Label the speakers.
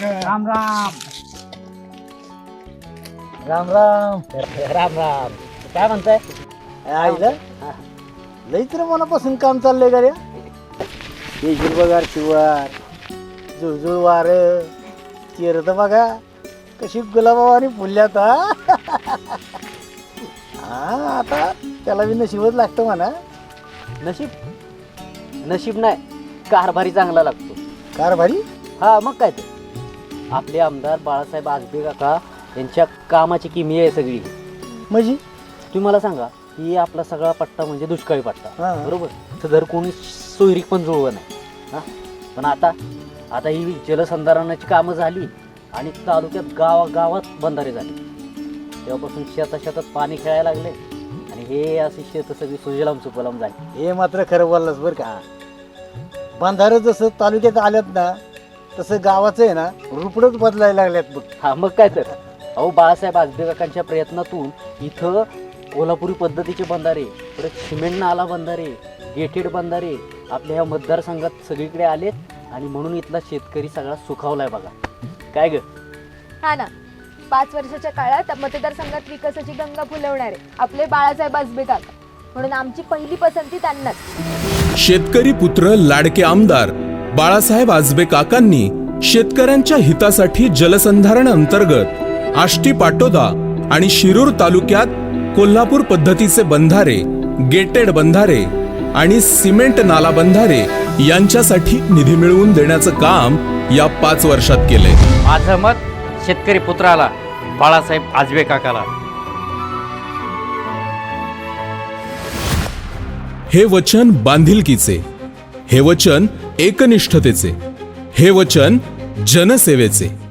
Speaker 1: राम राम
Speaker 2: राम. राम.
Speaker 1: राम राम. काय म्हणताय?
Speaker 2: आईला लई तर मनापासून काम चाललंय का रे? हे हिरवगार शिवार जुळजुळ वार चिर तर बघा कशी गुलाबावानी फुलल्यात हा हा, आता त्याला बी नशीबच लागतं म्हणा.
Speaker 1: नशीब? नशीब नाही कारभारी चांगला लागतो.
Speaker 2: कारभारी?
Speaker 1: हा मग काय ते? आपले आमदार बाळासाहेब आजबे काका यांच्या कामाची किमी आहे सगळी.
Speaker 2: म्हणजे?
Speaker 1: तुम्ही मला सांगा की आपला सगळा पट्टा म्हणजे दुष्काळी पट्टा.
Speaker 2: हा.
Speaker 1: बरोबर? तर दर कोणी सोयरीक पण जुळवं नाही हा? पण आता आता ही जलसंधारणाची कामं झाली आणि तालुक्यात गावा गावात बंधारे झाले. तेव्हापासून शेता शेतात पाणी खेळायला लागले आणि हे अशी शेत सगळी सुजलाम सुफलाम झाली.
Speaker 2: हे मात्र खरं बोललंस बरं का. बांधारं जसं तालुक्यात आल्यात ना तसं गावाचं आहे ना रुपडच बदलायला लागल्यात बघ.
Speaker 1: हा मग काय तर. अहो बाळासाहेब आजबे काकांच्या प्रयत्नातून इथं कोल्हापुरी पद्धतीचे बंधारे परत सिमेंट नाला बंधारे गेटेड बंधारे आपल्या ह्या मतदारसंघात सगळीकडे आलेत आणि म्हणून इथला शेतकरी सगळा सुखावलाय बघा. काय ग?
Speaker 3: हा ना. पाच वर्षाच्या काळात मतदारसंघात विकासाची गंगा फुलवणारे आपले बाळासाहेब आजबे काका. म्हणून आमची पहिली पसंती त्यांनाच.
Speaker 4: शेतकरी पुत्र लाडके आमदार बाळासाहेब आजबे काकांनी शेतकऱ्यांच्या हितासाठी जलसंधारण अंतर्गत आष्टी पाटोदा आणि शिरूर तालुक्यात कोल्हापूर पद्धतीचे बंधारे गेटेड बंधारे आणि सिमेंट नाला बंधारे यांच्यासाठी निधी मिळवून देण्याचं काम या पाच वर्षात केलंय.
Speaker 5: माझं मत शेतकरी पुत्राला बाळासाहेब आजबे काकाला.
Speaker 4: हे वचन बांधिलकीचे. हे वचन एकनिष्ठतेचे हे वचन जनसेवेचे.